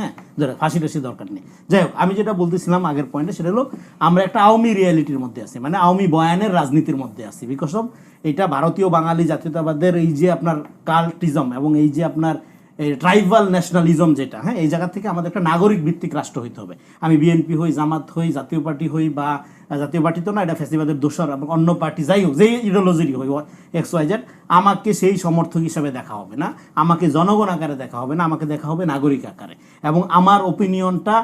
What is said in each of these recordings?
হ্যাঁ ফাঁসি টাসি দরকার নেই। যাই হোক, আমি যেটা বলতেছিলাম আগের পয়েন্টে সেটা হলো, আমরা একটা আওয়ামী রিয়ালিটির মধ্যে আছি মানে আওয়ামী বয়ানের রাজনীতির মধ্যে আছি বিকজ অফ এটা ভারতীয় বাঙালি জাতীয়তাবাদের এই যে আপনার কাল্টিজম এবং এই যে আপনার ট্রাইবাল ন্যাশনালিজম যেটা হ্যাঁ এই জায়গা থেকে আমাদের একটা নাগরিক ভিত্তিক রাষ্ট্র হইতে হবে। আমি বিএনপি হই, জামাত হই, জাতীয় পার্টি হই বা জাতীয় পার্টি তো না, এটা ফেসিবাদের দোষর এবং অন্য পার্টি যাই হোক যেই ইডিওলজিরই হই এক্স ওয়াই জেড আমাকে সেই সমর্থক হিসাবে দেখা হবে না, আমাকে জনগণ আকারে দেখা হবে না, আমাকে দেখা হবে নাগরিক আকারে। এবং আমার ওপিনিয়নটা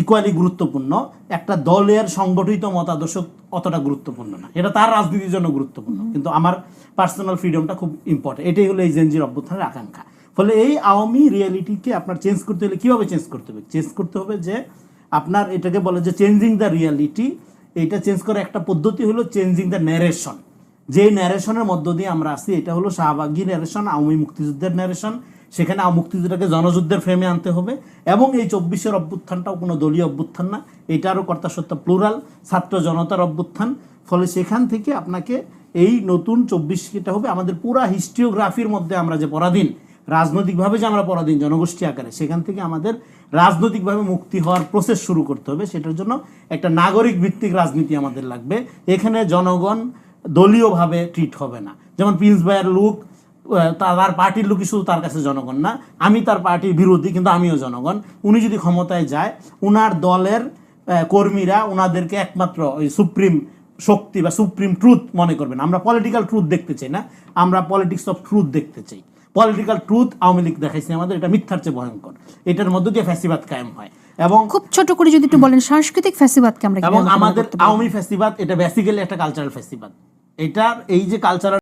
ইকুয়ালি গুরুত্বপূর্ণ, একটা দলের সংগঠিত মতাদর্শ অতটা গুরুত্বপূর্ণ না। এটা তার রাজনীতির জন্য গুরুত্বপূর্ণ, কিন্তু আমার পার্সোনাল ফ্রিডমটা খুব ইম্পর্টেন্ট এটাই হলো এই জেনজির অভ্যুত্থানের আকাঙ্ক্ষা। ফলে এই আওয়ামী রিয়েলিটিকে আপনার চেঞ্জ করতে হলে কীভাবে চেঞ্জ করতে হবে? চেঞ্জ করতে হবে যে আপনার এটাকে বলে যে চেঞ্জিং দ্য রিয়ালিটি এটা চেঞ্জ করার একটা পদ্ধতি হলো চেঞ্জিং দ্য ন্যারেশন যে ন্যারেশনের মধ্য দিয়ে আমরা আসি এটা হলো শাহবাগী ন্যারেশন আওয়ামী মুক্তিযুদ্ধের ন্যারেশন সেখানে মুক্তিযুদ্ধটাকে জনযুদ্ধের ফ্রেমে আনতে হবে এবং এই চব্বিশের অভ্যুত্থানটাও কোনো দলীয় অভ্যুত্থান না এটারও কর্তা সত্য প্লুরাল ছাত্র জনতার অভ্যুত্থান। ফলে সেখান থেকে আপনাকে এই নতুন চব্বিশ চব্বিশটা হবে, আমাদের পুরা হিস্ট্রিওগ্রাফির মধ্যে আমরা যে পরাধীন রাজনৈতিকভাবে যে আমরা পরাধীন জনগোষ্ঠী আকারে, সেখান থেকে আমাদের রাজনৈতিকভাবে মুক্তি হওয়ার প্রসেস শুরু করতে হবে। সেটার জন্য একটা নাগরিক ভিত্তিক রাজনীতি আমাদের লাগবে। এখানে জনগণ দলীয়ভাবে ট্রিট হবে না। যেমন প্রিন্স ভাইয়ের লোক তার পার্টির লোকই শুধু তার কাছে জনগণ না। আমি তার পার্টির বিরোধী, কিন্তু আমিও জনগণ। উনি যদি ক্ষমতায় যায়, উনার দলের কর্মীরা ওনাদেরকে একমাত্র ওই সুপ্রিম শক্তি বা সুপ্রিম ট্রুথ মনে করবেন। আমরা পলিটিক্যাল ট্রুথ দেখতে চাই না। আমরা পলিটিক্স অফ ট্রুথ দেখতে চাই। পলিটিক্যাল ট্রুথ আওয়ামী লীগ দেখাইছে আমাদের এটা মিথ্যার চেয়ে ভয়ঙ্কর। এটার মধ্য দিয়ে ফ্যাসিবাদ কায়েম হয়। এবং খুব ছোট করে যদি একটু বলেন সাংস্কৃতিক ফ্যাসিবাদকে আমরা এবং আমাদের আওয়ামী ফ্যাসিবাদ এটা বেসিক্যালি একটা কালচারাল ফ্যাসিবাদ এটার এই যে কালচারাল